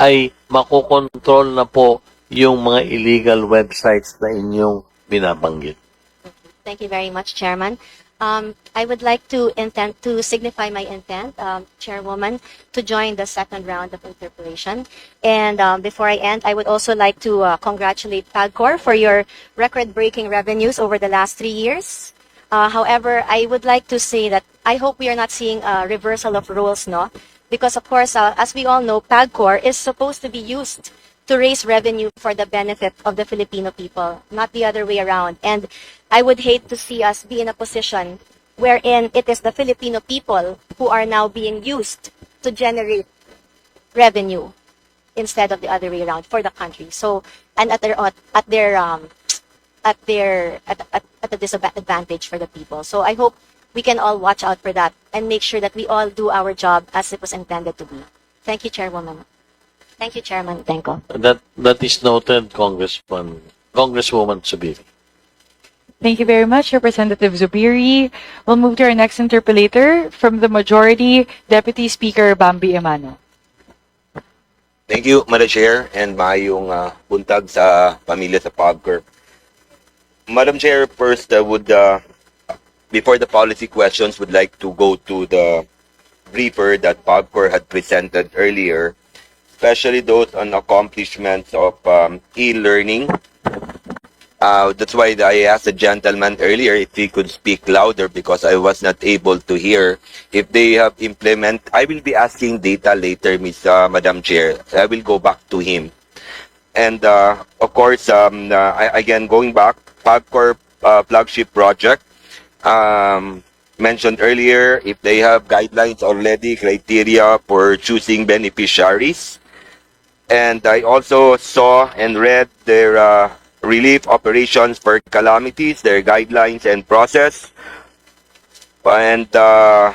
ay makokontrol na po yung mga illegal websites na inyong binabanggit. Thank you very much, Chairman. Um, I would like to intend to signify my intent, um, Chairwoman, to join the second round of interpellation. And um, before I end, I would also like to uh, congratulate PAGCOR for your record-breaking revenues over the last three years. Uh, however, I would like to say that I hope we are not seeing a reversal of roles, no? Because of course, uh, as we all know, PAGCOR is supposed to be used to raise revenue for the benefit of the Filipino people, not the other way around. And I would hate to see us be in a position wherein it is the Filipino people who are now being used to generate revenue instead of the other way around for the country. So, and at their at their um, at their at, at, at a disadvantage for the people. So I hope we can all watch out for that and make sure that we all do our job as it was intended to be. Thank you, Chairwoman. Thank you, Chairman Tenko. That that is noted, Congressman, Congresswoman Subiri. Thank you very much, Representative Zubiri. We'll move to our next interpellator from the majority, Deputy Speaker Bambi Emano. Thank you, Madam Chair, and maayong uh, buntag sa pamilya sa POGCOR. Madam Chair, first uh, would, uh, before the policy questions, would like to go to the briefer that POGCOR had presented earlier, especially those on accomplishments of um, e-learning. Uh, that's why I asked the gentleman earlier if he could speak louder because I was not able to hear if they have implement. I will be asking data later, Miss uh, Madam Chair. I will go back to him. And uh, of course, um, uh, I, again going back, PAGCOR uh, flagship project um, mentioned earlier if they have guidelines already, criteria for choosing beneficiaries. And I also saw and read their uh, relief operations for calamities, their guidelines and process. And uh,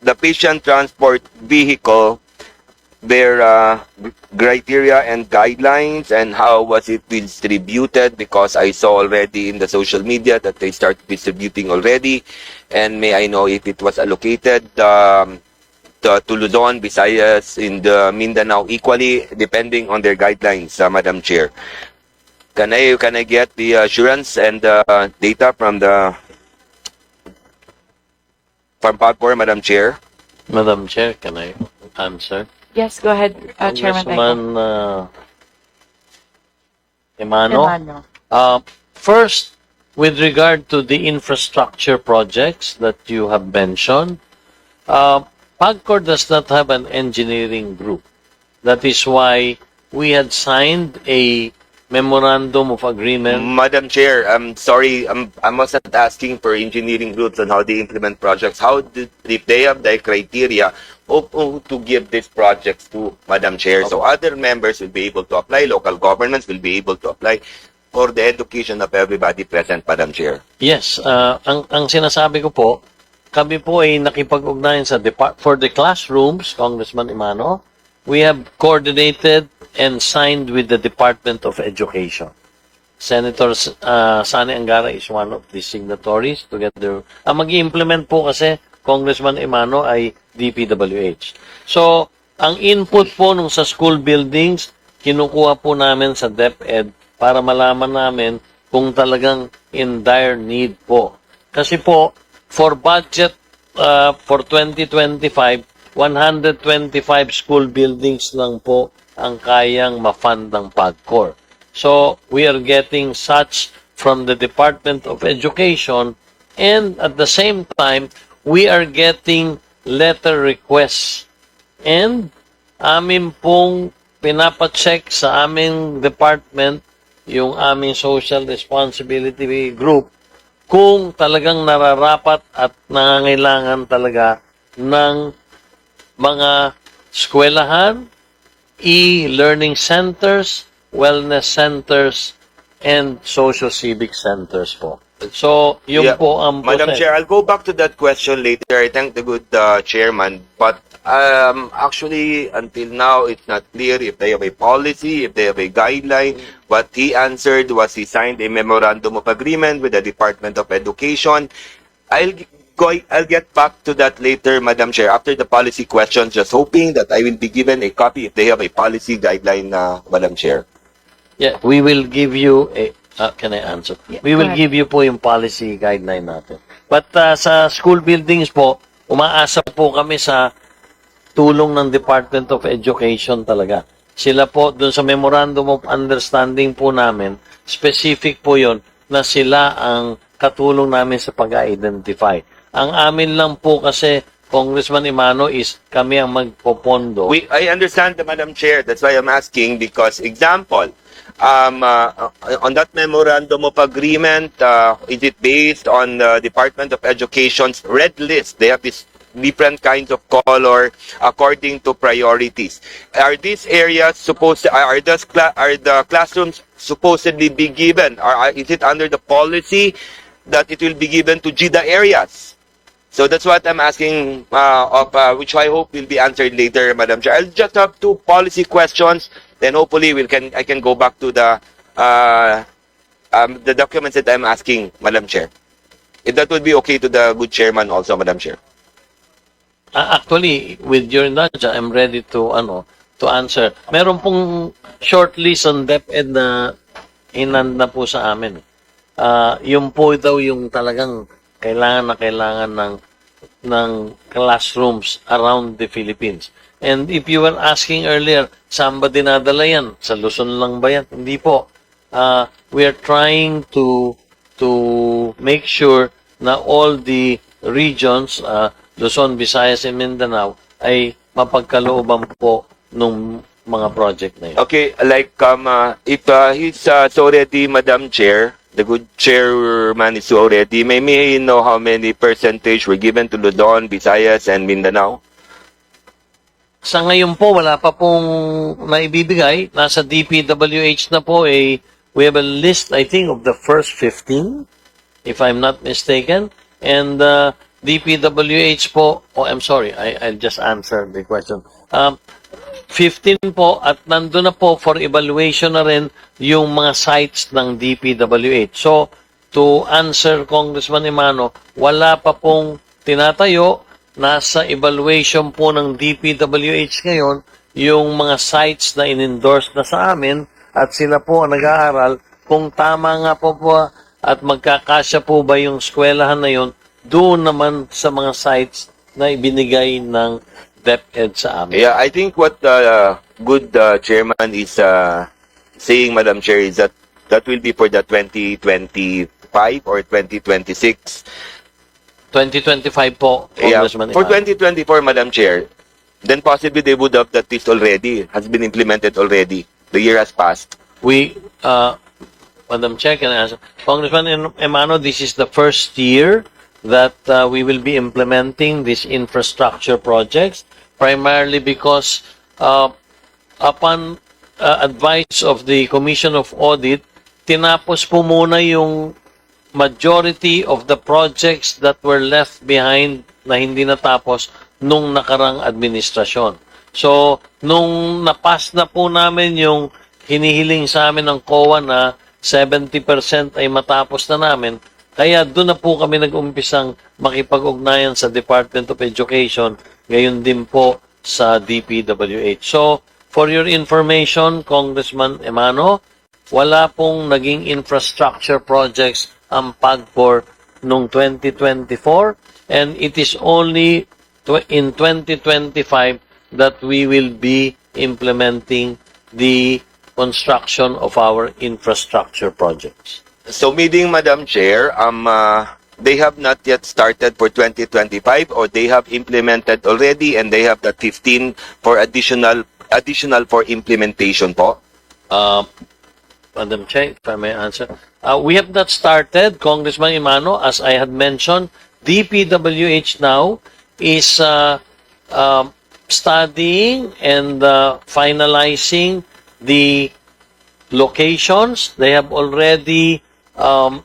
the patient transport vehicle, their uh, criteria and guidelines and how was it distributed because I saw already in the social media that they start distributing already. And may I know if it was allocated um, to, to Luzon, Visayas, in the Mindanao equally, depending on their guidelines, uh, Madam Chair. Can I can I get the assurance and uh, data from the from PAGCOR, Madam Chair? Madam Chair, can I answer? Yes, go ahead, uh, Chairman Tenko. Congressman uh, Emano. Emano. Uh, first, with regard to the infrastructure projects that you have mentioned, uh, PAGCOR does not have an engineering group. That is why we had signed a memorandum of agreement. Madam Chair, I'm sorry, I'm, I was not asking for engineering groups on how they implement projects. How did, if they have the criteria of who to give these projects to, Madam Chair? So other members will be able to apply, local governments will be able to apply for the education of everybody present, Madam Chair. Yes, uh, ang, ang sinasabi ko po, kami po ay nakipag-ugnayan sa depart for the classrooms, Congressman Imano. We have coordinated and signed with the Department of Education. Senator uh, Sani Angara is one of the signatories together. Ang mag implement po kasi Congressman Imano ay DPWH. So, ang input po nung sa school buildings, kinukuha po namin sa DepEd para malaman namin kung talagang in dire need po. Kasi po, for budget uh, for 2025, 125 school buildings lang po ang kayang ma-fund ng PAGCOR. So, we are getting such from the Department of Education and at the same time, we are getting letter requests and amin pong pinapacheck sa aming department yung aming social responsibility group kung talagang nararapat at nangangailangan talaga ng mga eskwelahan, e-learning centers, wellness centers, and social-civic centers po. So, yun Yeah. po ang Madam. Chair, I'll go back to that question later. I thank the good uh, chairman, but um, actually, until now, it's not clear if they have a policy, if they have a guideline. What he answered was he signed a memorandum of agreement with the Department of Education. I'll go, I'll get back to that later, Madam Chair, after the policy question. just hoping that I will be given a copy if they have a policy guideline, uh, Madam Chair. Yeah, we will give you a, ah, can I answer? Yeah, we will go ahead. give you po yung policy guideline natin. But uh, sa school buildings po, umaasa po kami sa tulong ng Department of Education talaga. Sila po, dun sa Memorandum of Understanding po namin, specific po yon na sila ang katulong namin sa pag-identify. Ang amin lang po kasi, Congressman Imano, is kami ang magpopondo. We, I understand, Madam Chair. That's why I'm asking because, example, um, uh, on that memorandum of agreement, uh, is it based on the Department of Education's red list? They have this different kinds of color according to priorities. Are these areas supposed to, are the, are the classrooms supposedly be given? Are, is it under the policy that it will be given to GIDA areas? So that's what I'm asking, uh, of, uh, which I hope will be answered later, Madam Chair. I'll just have two policy questions, then hopefully we can I can go back to the uh, um, the documents that I'm asking, Madam Chair. If that would be okay to the good chairman also, Madam Chair. Ah, actually, with your nudge, I'm ready to ano to answer. Meron pong short list on DepEd na inan na po sa amin. Ah, yung po daw yung talagang kailangan na kailangan ng ng classrooms around the Philippines. And if you were asking earlier, saan ba dinadala yan? Sa Luzon lang ba yan? Hindi po. Ah, we are trying to to make sure na all the regions, uh, Luzon, Visayas, and Mindanao, ay mapagkalooban po nung mga project na yun. Okay, like um, uh, if uh, he's uh, so ready, Madam Chair, the good chairman is so ready, may may know how many percentage were given to Luzon, Visayas, and Mindanao? Sa ngayon po, wala pa pong naibibigay. Nasa DPWH na po, eh, we have a list, I think, of the first 15, if I'm not mistaken. And uh, DPWH po, oh, I'm sorry, I, I'll just answer the question. Um, 15 po at nandun na po for evaluation na rin yung mga sites ng DPWH. So, to answer Congressman Imano, wala pa pong tinatayo, nasa evaluation po ng DPWH ngayon yung mga sites na in-endorse na sa amin at sila po ang nag-aaral kung tama nga po po at magkakasya po ba yung eskwelahan na yun doon naman sa mga sites na ibinigay ng DepEd sa amin. Yeah, I think what the good uh, chairman is uh, saying, Madam Chair, is that that will be for the 2025 or 2026. 2025 po, Yeah, Congressman for Iman. 2024, Madam Chair, then possibly they would have that list already, has been implemented already. The year has passed. we, uh, Madam Chair, can I answer? Congressman Em- Emano, this is the first year that uh, we will be implementing these infrastructure projects, primarily because uh, upon uh, advice of the Commission of Audit, tinapos po muna yung majority of the projects that were left behind na hindi natapos nung nakarang administrasyon. So, nung napas na po namin yung hinihiling sa amin ng COA na 70% ay matapos na namin, kaya doon na po kami nag-umpisang makipag-ugnayan sa Department of Education, gayon din po sa DPWH. So, for your information, Congressman Emano, wala pong naging infrastructure projects ang PAGCOR noong 2024 and it is only in 2025 that we will be implementing the construction of our infrastructure projects. So, meaning, Madam Chair, um, uh, they have not yet started for 2025 or they have implemented already and they have the 15 for additional additional for implementation po. Uh, Madam Chair, if I may answer. Uh, we have not started, Congressman Imano, as I had mentioned, DPWH now is uh, um, studying and uh, finalizing the locations. They have already um,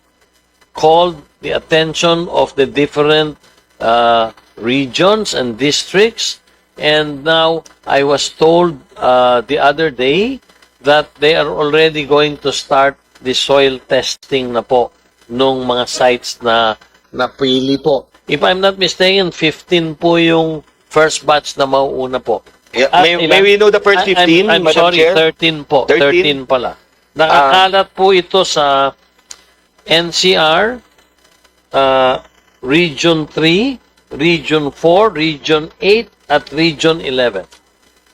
called the attention of the different uh, regions and districts. And now I was told uh, the other day that they are already going to start the soil testing na po nung mga sites na napili po. If I'm not mistaken, 15 po yung first batch na mauuna po. Yeah, Ah, may, ilan? may we know the first I- 15, I'm, I'm Madam sorry, Chair? 13 po. 13? 13, pala. Nakakalat po ito sa NCR, uh, Region 3, Region 4, Region 8, at Region 11.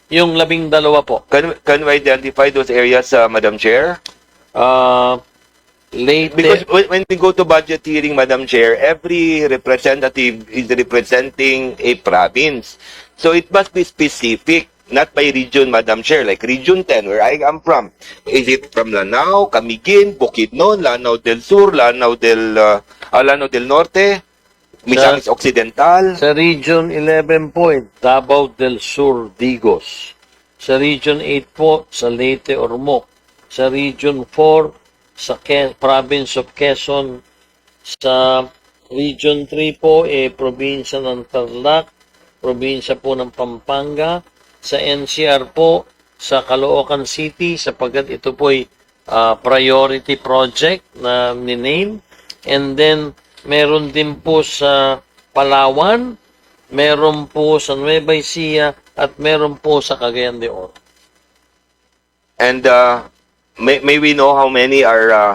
Yung labing dalawa po. Can, can we identify those areas, uh, Madam Chair? Uh, Leyte, Because when, when we go to budget hearing, Madam Chair, every representative is representing a province. So it must be specific, not by region, Madam Chair. Like Region 10, where I am from. Is it from Lanao, Camiguin, Bukidnon, Lanao del Sur, Lanao del, uh, ah, Lanao del Norte, Misamis Occidental? Sa Region 11 po, eh, Davao del Sur, Digos. Sa Region 8 po, sa Leyte, Ormoc. Sa Region 4, sa Ke- Province of Quezon. Sa Region 3 po, eh, probinsya ng Tarlac, probinsya po ng Pampanga. Sa NCR po, sa Caloocan City, sapagkat ito po ay ah, priority project na ni-name. And then, meron din po sa Palawan, meron po sa Nueva Ecija, at meron po sa Cagayan de Oro. And uh, may, may we know how many are uh,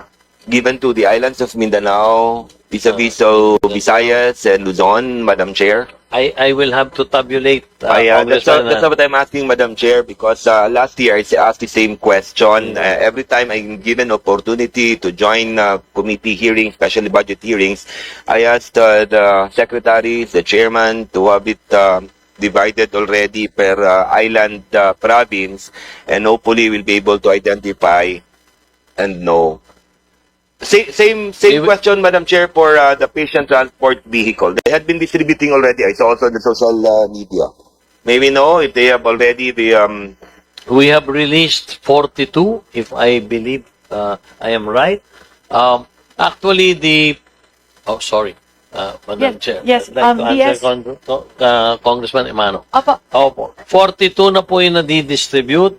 given to the islands of Mindanao, vis-a-vis so Visayas and Luzon, Madam Chair? I, I will have to tabulate. uh, I, uh, that's, Congressman, that's uh, what I'm asking, Madam Chair, because uh, last year I asked the same question. Uh, every time I'm given opportunity to join uh, committee hearings, especially budget hearings, I asked uh, the secretaries, the chairman, to have it uh, divided already per uh, island uh, province, and hopefully we'll be able to identify and know. Same, same, same question, Madam Chair, for uh, the patient transport vehicle. They had been distributing already. I saw also in the social uh, media. May we know if they have already the um, We have released 42, if I believe uh, I am right. Um, actually, the... Oh, sorry. Uh, Madam Yes, Chair. yes, I'd like um, to answer yes. Con- Co- uh, Congressman Emano. Opo. Opo. 42 na po yung nadi-distribute.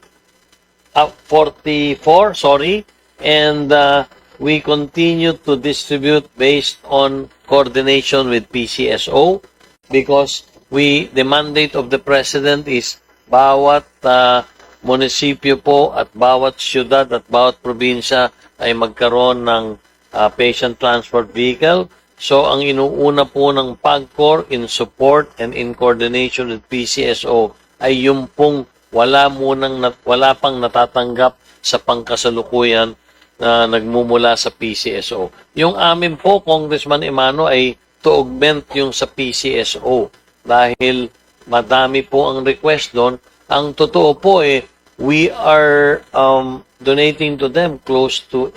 Uh, 44, sorry. And uh, we continue to distribute based on coordination with PCSO because we the mandate of the president is bawat uh, munisipyo po at bawat syudad at bawat probinsya ay magkaroon ng uh, patient transport vehicle. So ang inuuna po ng PAGCOR in support and in coordination with PCSO ay yung pong wala munang wala pang natatanggap sa pangkasalukuyan na nagmumula sa PCSO. Yung amin po, Congressman Emano, ay to augment yung sa PCSO dahil madami po ang request doon. Ang totoo po eh, we are um, donating to them close to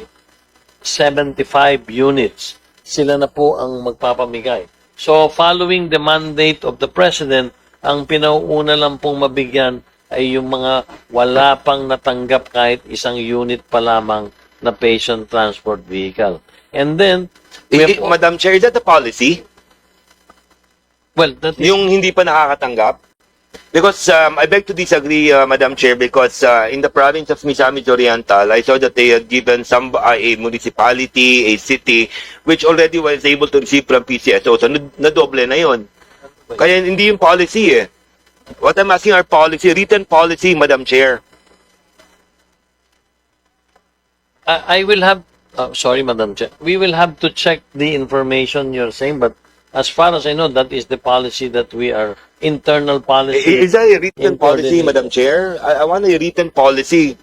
75 units. Sila na po ang magpapamigay. So, following the mandate of the President, ang pinauuna lang pong mabigyan ay yung mga wala pang natanggap kahit isang unit pa lamang na patient transport vehicle. And then, i- i- have- Madam Chair, is that the policy? well, that is, Yung hindi pa nakakatanggap? Because um, I beg to disagree, uh, Madam Chair, because uh, in the province of Misamis Oriental, I saw that they had given some uh, a municipality, a city, which already was able to receive from PCSO. So, nad- nadoble na yon. Kaya hindi yung policy eh. What I'm asking our policy, written policy, Madam Chair. I, I will have, uh, sorry, Madam Chair, we will have to check the information you're saying, but as far as I know, that is the policy that we are, internal policy. Is that a written policy. Madam Chair? I, I want a written policy.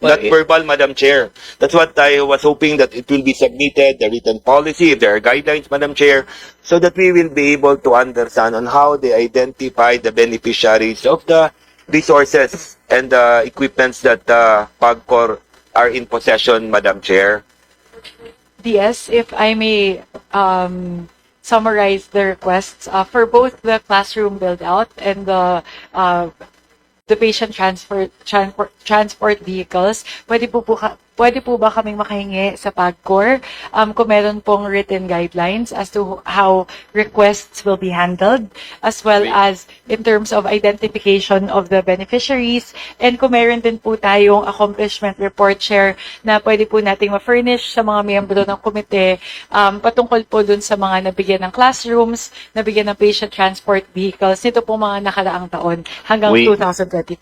Well, Not it- verbal, Madam Chair. That's what I was hoping that it will be submitted, the written policy, if there are guidelines, Madam Chair, so that we will be able to understand on how they identify the beneficiaries of the resources and the equipments that uh, PAGCOR are in possession, Madam Chair. DS, if I may um, summarize the requests uh, for both the classroom build out and the uh, the patient transport transport transport vehicles, pwede po, po pwede po ba kaming makahingi sa PAGCOR um, kung meron pong written guidelines as to how requests will be handled, as well Wait. as in terms of identification of the beneficiaries, and kung meron din po tayong accomplishment report share na pwede po nating ma-furnish sa mga miyembro ng komite um, patungkol po dun sa mga nabigyan ng classrooms, nabigyan ng patient transport vehicles, nito po mga nakaraang taon hanggang We- 2025.